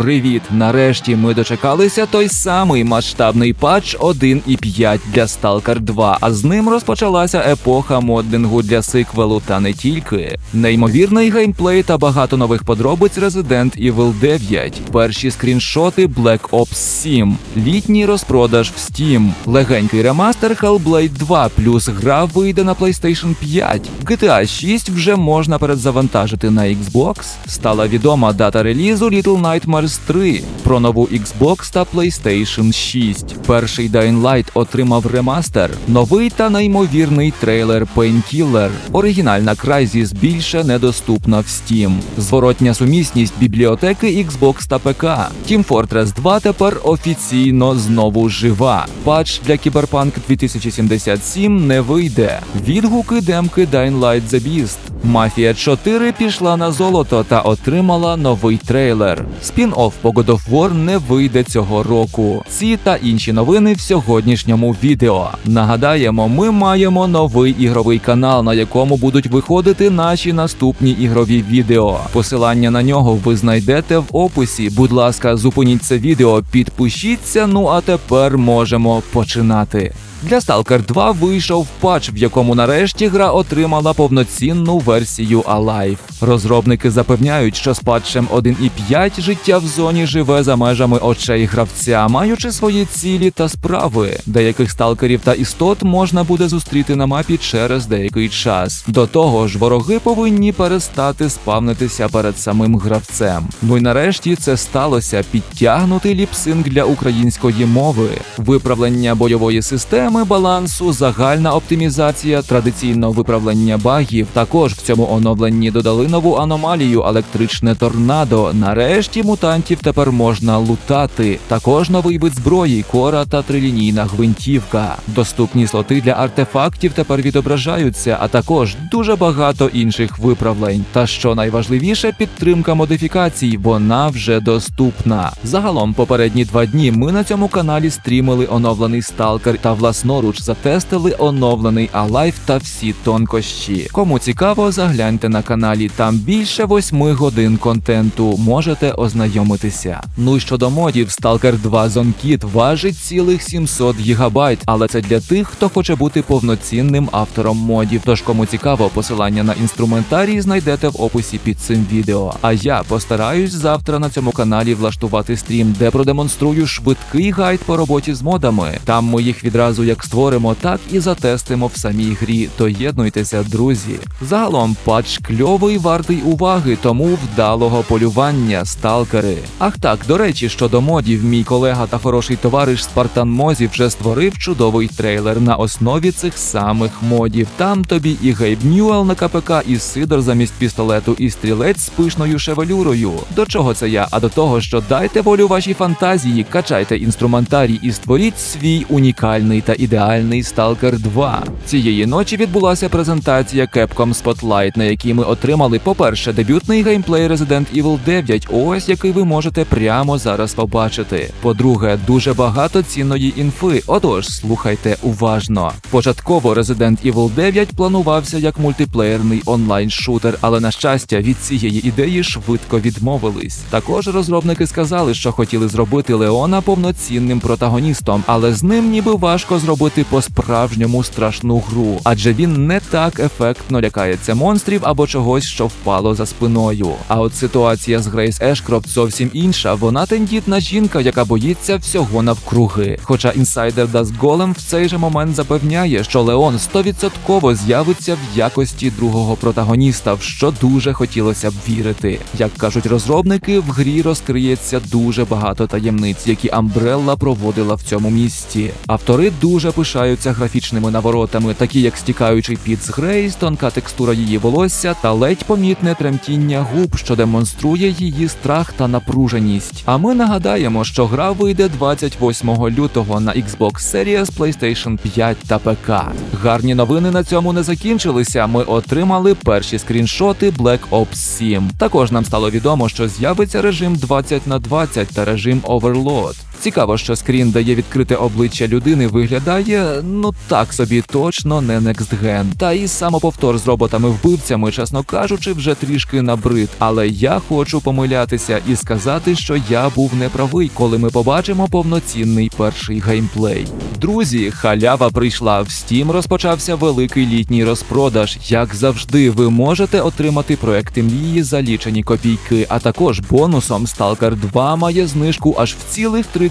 Привіт! Нарешті ми дочекалися той самий масштабний патч 1.5 для Stalker 2, а з ним розпочалася епоха моддингу для сиквелу та не тільки. Неймовірний геймплей та багато нових подробиць Resident Evil 9, перші скріншоти Black Ops 7, літній розпродаж в Steam, легенький ремастер Hellblade 2, плюс гра вийде на PlayStation 5. GTA 6 вже можна передзавантажити на Xbox. Стала відома дата релізу Little Nightmares 3 про нову Xbox та PlayStation 6. Перший Dying Light отримав ремастер, новий та неймовірний трейлер Painkiller. Оригінальна Crysis більше недоступна в Steam. Зворотня сумісність бібліотеки Xbox та ПК. Team Fortress 2 тепер офіційно знову жива. Патч для Cyberpunk 2077 не вийде. Відгуки демки Dying Light The Beast. Мафія 4 пішла на золото та отримала новий трейлер. Спін-офф по God of War не вийде цього року. Ці та інші новини в сьогоднішньому відео. Нагадаємо, ми маємо новий ігровий канал, на якому будуть виходити наші наступні ігрові відео. Посилання на нього ви знайдете в описі. Будь ласка, зупиніть це відео, підпишіться. Ну а тепер можемо починати. Для Stalker 2 вийшов патч, в якому нарешті гра отримала повноцінну версію Alive. Розробники запевняють, що з патчем 1.5 життя в зоні живе за межами очей гравця, маючи свої цілі та справи. Деяких сталкерів та істот можна буде зустріти на мапі через деякий час. До того ж, вороги повинні перестати спавнитися перед самим гравцем. Ну й нарешті це сталося підтягнутий ліпсинг для української мови, виправлення бойової системи, балансу, загальна оптимізація, традиційного виправлення багів. Також в цьому оновленні додали нову аномалію електричне торнадо. Нарешті мутантів тепер можна лутати. Також новий вид зброї, кора та трилінійна гвинтівка. Доступні слоти для артефактів тепер відображаються, а також дуже багато інших виправлень. Та що найважливіше, підтримка модифікацій, вона вже доступна. Загалом, попередні два дні ми на цьому каналі стрімили оновлений сталкер та власноруч затестили оновлений Alive та всі тонкощі. Кому цікаво, загляньте на каналі. Там більше восьми годин контенту. Можете ознайомитися. Ну і щодо модів, Stalker 2 ZoneKit важить цілих 700 гігабайт, але це для тих, хто хоче бути повноцінним автором модів. Тож кому цікаво, посилання на інструментарій знайдете в описі під цим відео. А я постараюсь завтра на цьому каналі влаштувати стрім, де продемонструю швидкий гайд по роботі з модами. Там ми їх відразу як створимо, так і затестимо в самій грі. Доєднуйтеся, друзі. Загалом патч кльовий, вартий уваги, тому вдалого полювання, сталкери. Ах так, до речі, щодо модів, мій колега та хороший товариш Спартан Мозі вже створив чудовий трейлер на основі цих самих модів. Там тобі і Гейб Ньюел на КПК, і Сидор замість пістолету, і стрілець з пишною шевелюрою. До чого це я? А до того, що дайте волю вашій фантазії, качайте інструментарій і створіть свій унікальний та ідеальний Stalker 2. Цієї ночі відбулася презентація Capcom Spotlight, на якій ми отримали, по-перше, дебютний геймплей Resident Evil 9, ось який ви можете прямо зараз побачити. По-друге, дуже багато цінної інфи. Отож, слухайте уважно. Початково Resident Evil 9 планувався як мультиплеєрний онлайн-шутер, але на щастя від цієї ідеї швидко відмовились. Також розробники сказали, що хотіли зробити Леона повноцінним протагоністом, але з ним ніби важко зробити по-справжньому страшну гру, адже він не так ефектно лякається монстрів або чогось, що впало за спиною. А от ситуація з Грейс Ешкрофт зовсім інша. Вона тендітна жінка, яка боїться всього навкруги. Хоча інсайдер Дас Голем в цей же момент запевняє, що Леон 100% з'явиться в якості другого протагоніста, в що дуже хотілося б вірити. Як кажуть розробники, в грі розкриється дуже багато таємниць, які Umbrella проводила в цьому місті. Автори дуже пишаються графічними наворотами, такі як стікаючий під з Грейс, тонка текстура її волосся та ледь помітне тремтіння губ, що демонструє її страх та напруженість. А ми нагадаємо, що гра вийде 28 лютого на Xbox Series, PlayStation 5 та ПК. Гарні новини на цьому не закінчилися. Ми отримали перші скріншоти Black Ops 7. Також нам стало відомо, що з'явиться режим 20 на 20 та режим Overload. Цікаво, що скрін дає відкрите обличчя людини, виглядає ну так собі точно не Gen. Та і самоповтор з роботами-вбивцями, чесно кажучи, вже трішки набрид. Але я хочу помилятися і сказати, що я був неправий, коли ми побачимо повноцінний перший геймплей. Друзі, халява прийшла в Steam розпочався великий літній розпродаж. Як завжди, ви можете отримати проекти мрії за лічені копійки, а також бонусом Stalker 2 має знижку аж в цілих 30%.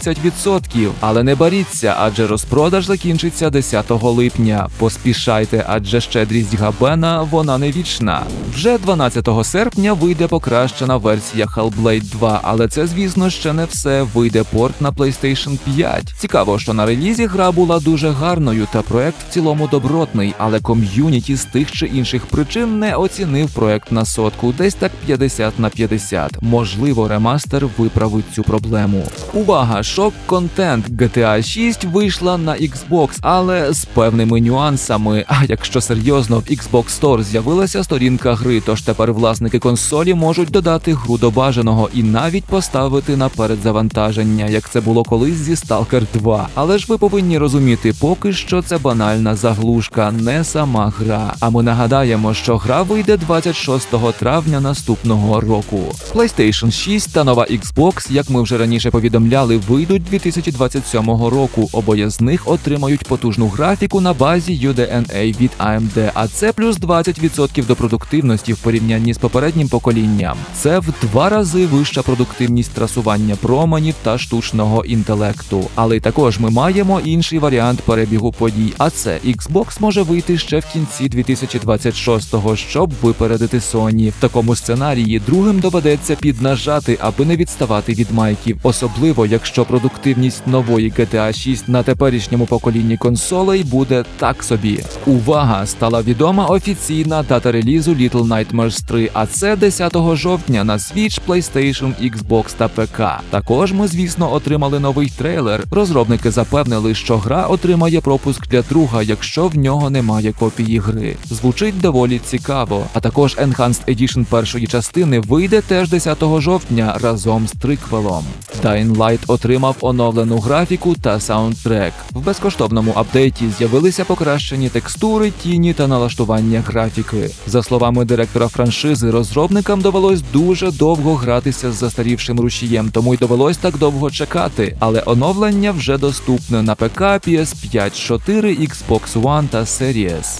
Але не боріться, адже розпродаж закінчиться 10 липня. Поспішайте, адже щедрість Габена вона не вічна. Вже 12 серпня вийде покращена версія Hellblade 2, але це, звісно, ще не все. Вийде порт на PlayStation 5. Цікаво, що на релізі гра була дуже гарною, та проект в цілому добротний, але ком'юніті з тих чи інших причин не оцінив проект на сотку, десь так 50 на 50. Можливо, ремастер виправить цю проблему. Увага! Шок контент GTA 6 вийшла на Xbox, але з певними нюансами. А якщо серйозно, в Xbox Store з'явилася сторінка гри, тож тепер власники консолі можуть додати гру до бажаного і навіть поставити на передзавантаження, як це було колись зі Stalker 2. Але ж ви повинні розуміти, поки що це банальна заглушка, не сама гра. А ми нагадаємо, що гра вийде 26 травня наступного року. PlayStation 6 та нова Xbox, як ми вже раніше повідомляли, вийдуть 2027 року. Обоє з них отримають потужну графіку на базі UDNA від AMD, а це плюс 20% до продуктивності в порівнянні з попереднім поколінням. Це в два рази вища продуктивність трасування променів та штучного інтелекту. Але також ми маємо інший варіант перебігу подій. А це Xbox може вийти ще в кінці 2026-го, щоб випередити Sony. В такому сценарії другим доведеться піднажати, аби не відставати від майків, особливо якщо продуктивність нової GTA 6 на теперішньому поколінні консолей буде так собі. Увага! Стала відома офіційна дата релізу Little Nightmares 3, а це 10 жовтня на Switch, PlayStation, Xbox та ПК. Також ми, звісно, отримали новий трейлер. Розробники запевнили, що гра отримає пропуск для друга, якщо в нього немає копії гри. Звучить доволі цікаво. А також Enhanced Edition першої частини вийде теж 10 жовтня разом з триквелом. Dying Light отримав оновлену графіку та саундтрек. В безкоштовному апдейті з'явилися покращені текстури, тіні та налаштування графіки. За словами директора франшизи, розробникам довелось дуже довго гратися з застарівшим рушієм, тому й довелось так довго чекати. Але оновлення вже доступне на ПК, PS5, 4, Xbox One та Series.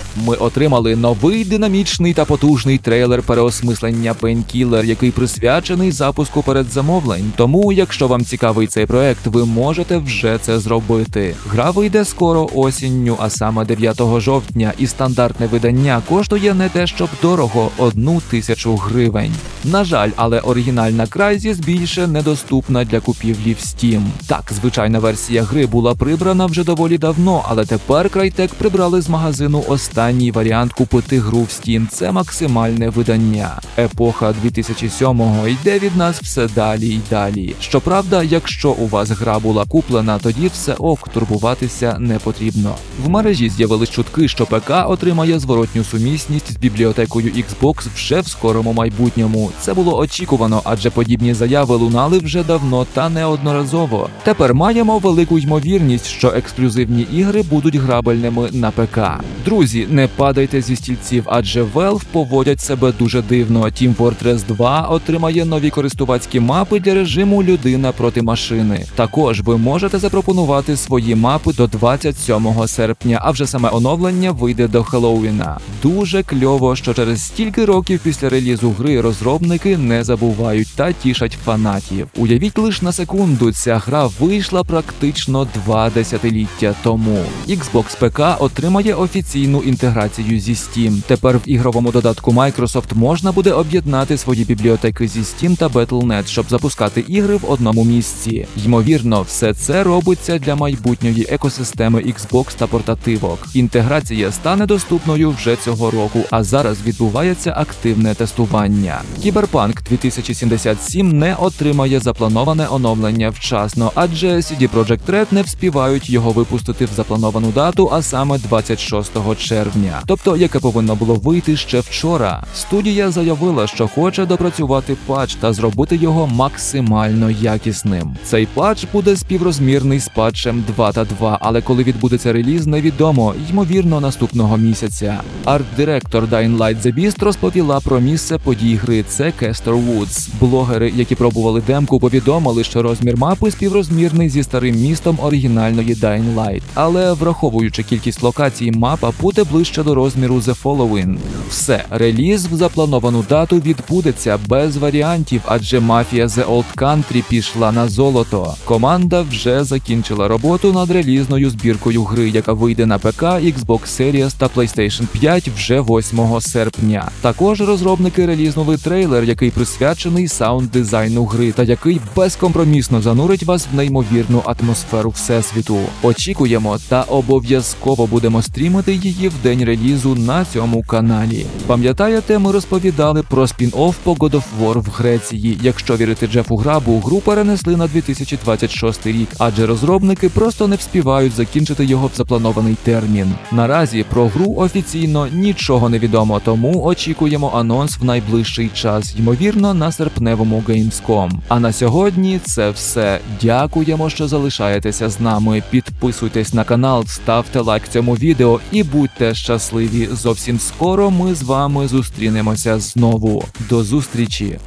Ми отримали новий динамічний та потужний трейлер переосмислення Painkiller, який присвячений запуску передзамовлень. Тому, якщо вам цікавий цей проект, ви можете вже це зробити. Гра вийде скоро осінню, а саме 9 жовтня, і стандартне видання коштує не те, щоб дорого одну тисячу гривень. На жаль, але оригінальна Crysis більше недоступна для купівлі в Steam. Так, звичайна версія гри була прибрана вже доволі давно, але тепер Crytek прибрали з магазину останній варіант купити гру в Steam. Це максимальне видання. Епоха 2007-го йде від нас все далі й далі. Щоправда, якщо у вас гра була куплена, тоді все ок, турбуватися не потрібно. В мережі з'явились чутки, що ПК отримає зворотню сумісність з бібліотекою Xbox вже в скорому майбутньому. Це було очікувано, адже подібні заяви лунали вже давно та неодноразово. Тепер маємо велику ймовірність, що ексклюзивні ігри будуть грабельними на ПК. Друзі, не падайте зі стільців, адже Valve поводять себе дуже дивно. Team Fortress 2 отримає нові користувацькі мапи для режиму людина проти машини. Також ви можете запропонувати свої мапи до 27 серпня, а вже саме оновлення вийде до Хеллоуіна. Дуже кльово, що через стільки років після релізу гри розробники не забувають та тішать фанатів. Уявіть лише на секунду, ця гра вийшла практично два десятиліття тому. Xbox ПК отримає офіційну інтеграцію зі Steam. Тепер в ігровому додатку Microsoft можна буде об'єднати свої бібліотеки зі Steam та Battle.net, щоб запускати ігри в одному місці. Ймовірно, все це робиться для майбутньої екосистеми Xbox та портативок. Інтеграція стане доступною вже цього року, а зараз відбувається активне тестування. Кіберпанк 2077 не отримає заплановане оновлення вчасно, адже CD Projekt Red не вспівають його випустити в заплановану дату, а саме 26 червня, тобто яке повинно було вийти ще вчора. Студія заявила, що хоче допрацювати патч та зробити його максимально якісним. Цей патч буде співрозмірний з патчем 2 та 2, але коли відбудеться реліз, невідомо, ймовірно, наступного місяця. Арт-директор Dying Light The Beast розповіла про місце подій гри. Це Кестер Вудс. Блогери, які пробували демку, повідомили, що розмір мапи співрозмірний зі старим містом оригінальної Dying Light. Але враховуючи кількість локацій, мапа буде ближче до розміру The Following. Все, реліз в заплановану дату відбудеться без варіантів, адже мафія The Old Country пішла на золото. Команда вже закінчила роботу над релізною збіркою гри, яка вийде на ПК, Xbox Series та PlayStation 5 вже 8 серпня. Також розробники релізнули трейлер, який присвячений саунд дизайну гри, та який безкомпромісно занурить вас в неймовірну атмосферу всесвіту. Очікуємо та обов'язково будемо стрімити її в день релізу на цьому каналі. Пам'ятаєте, ми розповідали про спін-офф по God of War в Греції. Якщо вірити Джефу Грабу, гру перенесли на 2026 рік, адже розробники просто не вспівають закінчити його в запланований термін. Наразі про гру офіційно нічого не відомо, тому очікуємо анонс в найближчий час, ймовірно, на серпневому Gamescom. А на сьогодні це все. Дякуємо, що залишаєтеся з нами. Підписуйтесь на канал, ставте лайк цьому відео і будьте щасливі. Зовсім скоро ми з вами зустрінемося знову. До зустрічі!